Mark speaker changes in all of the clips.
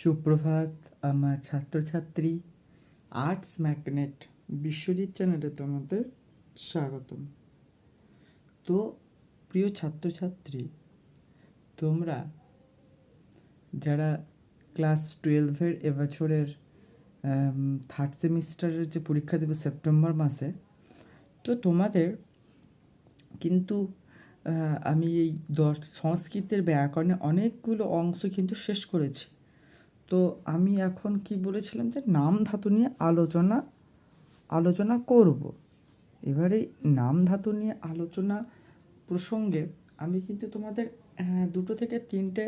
Speaker 1: সুপ্রভাত, আমার ছাত্রছাত্রী, আর্টস ম্যাগনেট বিশ্বজিৎ চ্যানেলে তোমাদের স্বাগতম। তো, প্রিয় ছাত্রছাত্রী, তোমরা যারা ক্লাস টুয়েলভের এবছরের থার্ড সেমিস্টারের যে পরীক্ষা দেবে সেপ্টেম্বর মাসে, তো তোমাদের কিন্তু আমি এই দশ সংস্কৃতের ব্যাকরণে অনেকগুলো অংশ কিন্তু শেষ করেছি। তো আমি এখন কি বলেছিলাম যে নাম ধাতু নিয়ে আলোচনা আলোচনা করব। এবারে নাম ধাতু নিয়ে আলোচনা প্রসঙ্গে আমি কিন্তু তোমাদের আহ, দুটো থেকে তিনটে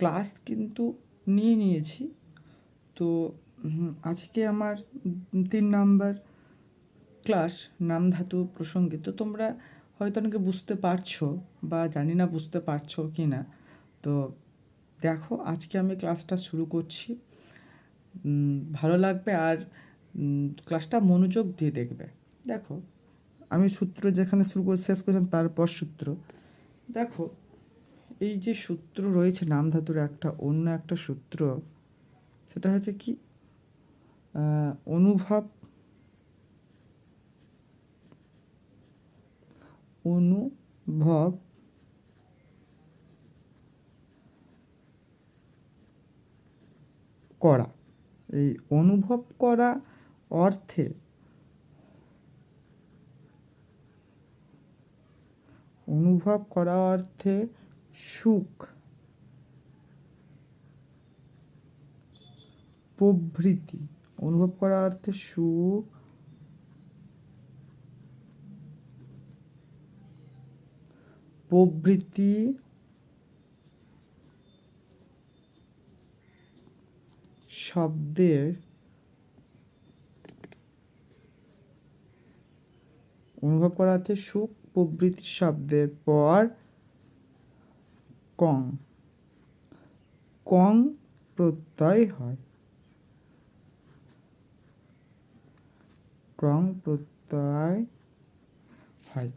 Speaker 1: ক্লাস কিন্তু নিয়ে নিয়েছি। তো আজকে আমার তিন নাম্বার ক্লাস নাম ধাতু প্রসঙ্গে। তো তোমরা হয়তো অনেকে বুঝতে পারছ বা জানি না বুঝতে পারছ কি না তো দেখো, আজকে আমি ক্লাসটা শুরু করছি। ভালো লাগবে আর ক্লাসটা মনোযোগ দিয়ে দেখবে। দেখো, আমি সূত্র যেখানে শুরু করে শেষ করেছিলাম তারপর সূত্র। দেখো, এই যে সূত্র রয়েছে, নাম ধাতুর একটা, অন্য একটা সূত্র, সেটা হচ্ছে কি? অনুভব অনুভব করা। এই অনুভব করা অর্থে অনুভব করা অর্থে সুখ, প্রভৃতি। অনুভব করা অর্থে সুখ, প্রভৃতি শব্দের অনুভব করা অর্থে সুখ প্রভৃতি শব্দের পর কং। কং প্রত্যয় হয়। ক্রং প্রত্যয় হয়।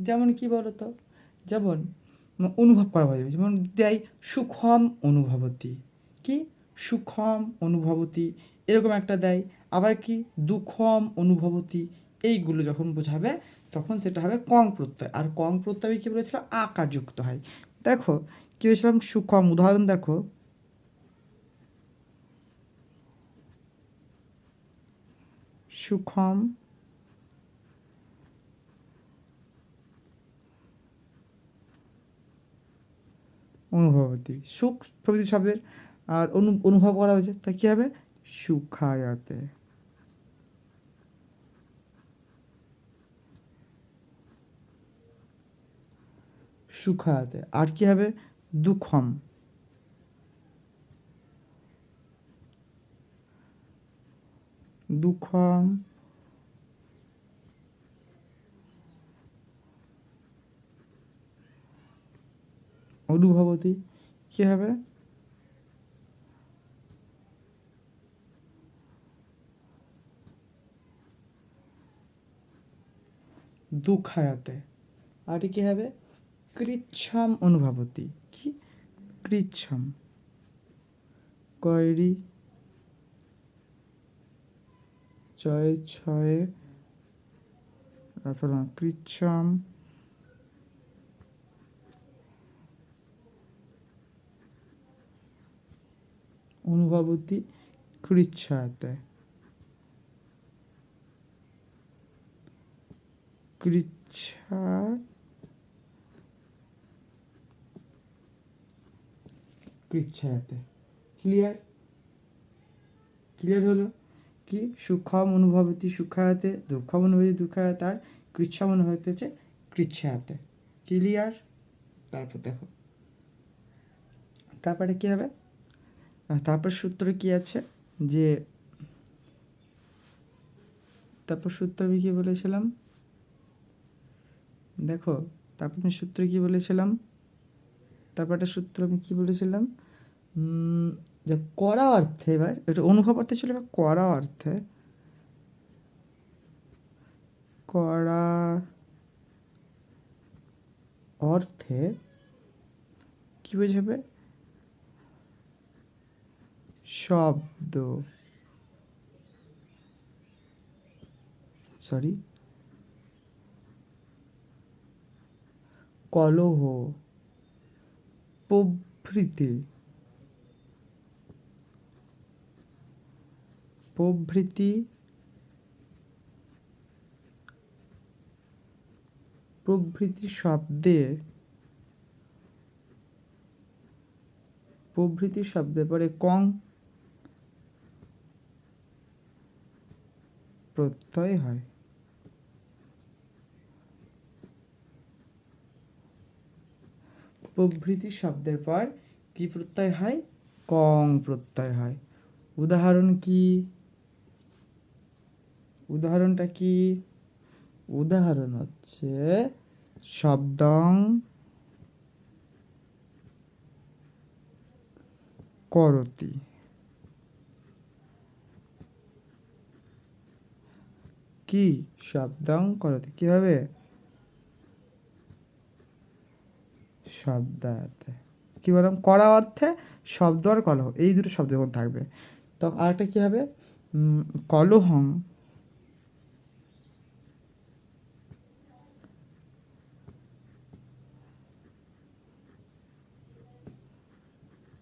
Speaker 1: যেমন কি বলতো? যেমন অনুভব করা হয়। যেমন দেয় সুখম অনুভবতী। কি? সুখম অনুভবতি, এরকম একটা দেয়। আবার কি? দুঃখম অনুভবতি, এইগুলো যখন বোঝাবে, তখন সেটা হবে কং প্রত্যয়। আর কং প্রত্যয় কি বলেছিলাম আকার যুক্ত হয়। দেখো, কি বলেছিলাম? সুখম। উদাহরণ দেখো। সুখম অনুভবতী। সুখ প্রভৃতি শব্দের আর অনু, অনুভব করা হয়েছে, তা কী হবে? সুখায়াতে। সুখায়াতে। আর কি হবে? দুঃখম। দুঃখম। অনুভবতী, কি হবে? দুঃখায়াতে। আর কি হবে? কৃচ্ছম অনুভবতী। কি? কৃচ্ছম। কয়রি? ছয়, ছয়ে, তারপর কৃচ্ছম। অনুভবতী কৃচ্ছাতে কৃচ্ছা কৃচ্ছাতে ক্লিয়ার ক্লিয়ার হলো কি? সুখম অনুভবতী সুখায়াতে, দুঃখম অনুভূতি দুঃখায়াতে, আর কৃচ্ছম অনুভূতি হচ্ছে কৃচ্ছায়াতে ক্লিয়ার তারপর দেখো। তারপরে কি হবে? তারপর সূত্র কি আছে? যে, তারপর সূত্র আমি কি বলেছিলাম? দেখো, তারপর আমি সূত্র কি বলেছিলাম? তারপর একটা সূত্র আমি কি বলেছিলাম? যে করা অর্থে এবার, এটা অনুভব অর্থে ছিল এবার করা অর্থে। করা অর্থে কি বোঝাবে? শব্দ। সরি। কলহ প্রভৃতি প্রভৃতি প্রভৃতি শব্দে প্রভৃতি শব্দে পরে কং প্রত্যয় হয়। প্রভৃতি শব্দের পর কি প্রত্যয় হয়? কং প্রত্যয় হয়। উদাহরণ কি? উদাহরণটা কি? উদাহরণ হচ্ছে শব্দং করতি। কি? শব্দং করতি। কি হবে শব্দার্থে কি বললাম? করা অর্থে শব্দ আর কলহ, এই দুটো শব্দ যখন থাকবে। তো আরেকটা কী হবে? কলহং।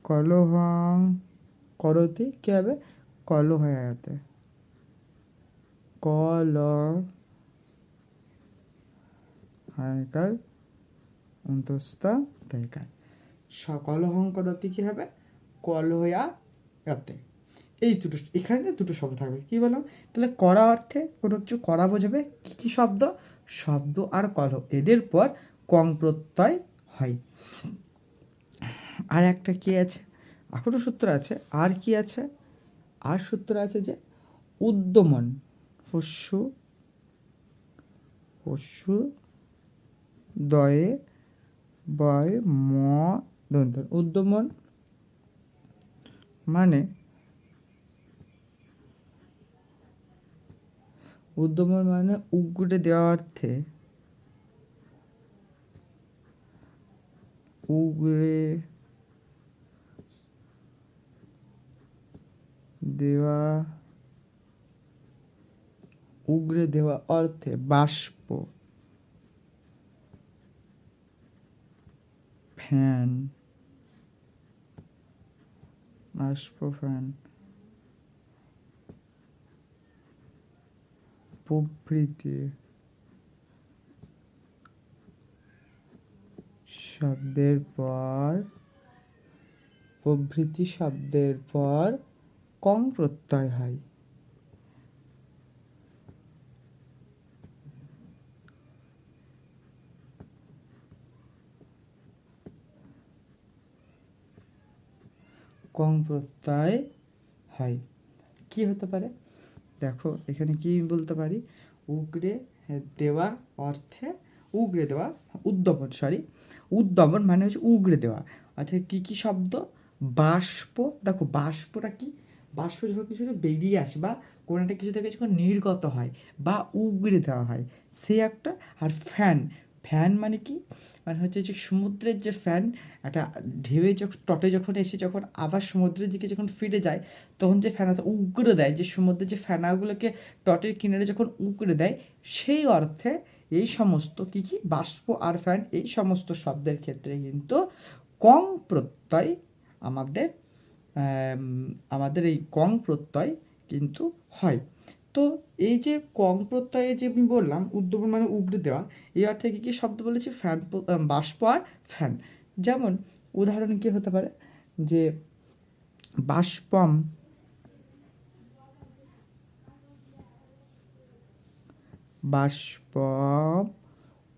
Speaker 1: কলহং, করতি, কি হবে? কল হয়ে যেতে কল হায়কার অন্তস্থ দেখায় সকলহং করতি কী হবে? কল হইয়া যাতে এই দুটো, এখানে দুটো শব্দ থাকবে, কী বললাম তাহলে করা অর্থে কোনো কিছু করা বোঝাবে? কী কী শব্দ? শব্দ আর কলহ এদের পর কং প্রত্যয় হয়। আর একটা কি আছে? এখনও সূত্র আছে। আর কি আছে? আর সূত্র আছে যে উদ্যমন হস্যু হস্যু দয়ে বয় ম উদ্যমন মানে উদ্যমন মানে উগড়ে দেওয়া অর্থে উগড়ে দেওয়া উগড়ে দেওয়া অর্থে বাষ্প। ফ্যান ফ্যান প্রভৃতি শব্দের পর প্রভৃতি শব্দের পর কং প্রত্যয় হয় কং প্রত্যয় হয়। কি হতে পারে? দেখো, এখানে কি বলতে পারি? উগড়ে দেওয়া অর্থে, উগড়ে দেওয়া উদ্যমন সরি উদ্যমন মানে হচ্ছে উগড়ে দেওয়া। অর্থাৎ কি কি শব্দ? বাষ্প, দেখো, বাষ্পটা কি? বাষ্প যখন কিছু বেরিয়ে আসে বা কোনো একটা কিছু থেকে যখন নির্গত হয় বা উগড়ে দেওয়া হয়, সে একটা, আর ফ্যান ফ্যান মানে কি? মানে হচ্ছে যে সমুদ্রের যে ফ্যান একটা ঢেউয়ে যখন তটে যখন এসে যখন আবার সমুদ্রের দিকে যখন ফিরে যায়, তখন যে ফেনা উগড়ে দেয়, যে সমুদ্রের যে ফ্যানাগুলোকে তটের কিনারে যখন উগড়ে দেয়, সেই অর্থে এই সমস্ত কি কি? বাষ্প আর ফ্যান এই সমস্ত শব্দের ক্ষেত্রে কিন্তু কং প্রত্যয় আমাদের আমাদের এই কং প্রত্যয় কিন্তু হয়। তো এই যে কং প্রত্যয়ে যে আমি বললাম উদ্যমন মানে উগড়ে দেওয়া, এই অর্থে কি কি শব্দ বলেছি? ফ্যান বাষ্প আর ফ্যান। যেমন উদাহরণ কি হতে পারে? যে বাষ্পম বাষ্পম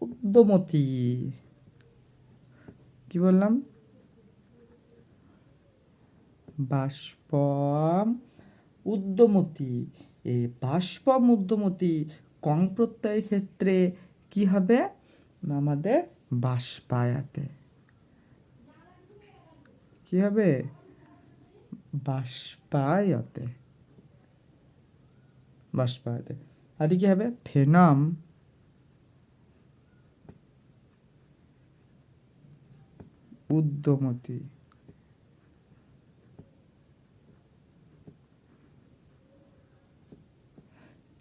Speaker 1: উদ্যমতি কি বললাম? বাষ্পম উদ্যমতি এই বাষ্পম উদ্যমতি কং প্রত্যয়ের ক্ষেত্রে কি হবে? আমাদের বাষ্পায়াতে। কি হবে? বাষ্পায়তে। বাষ্পায়তে। আর কি হবে? ফেনম। উদ্যমতি।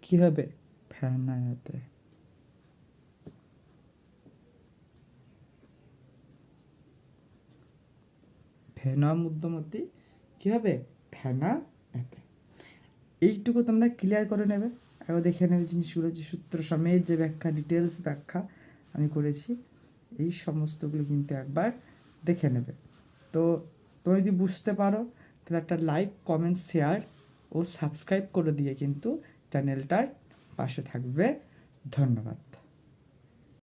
Speaker 1: কি হবে ফেনায়াতে ফেনা মধ্যমতি কি হবে ফেনা এতে এইটুকু তোমরা ক্লিয়ার করে নেবে। একবার দেখে নেবে জিনিসগুলো যে সূত্র সমেত যে ব্যাখ্যা ডিটেলস ব্যাখ্যা আমি করেছি, এই সমস্তগুলো কিন্তু একবার দেখে নেবে। তো তুমি যদি বুঝতে পারো, তাহলে একটা লাইক কমেন্ট শেয়ার ও সাবস্ক্রাইব করে দিয়ে কিন্তু চ্যানেলটার পাশে থাকবে। ধন্যবাদ।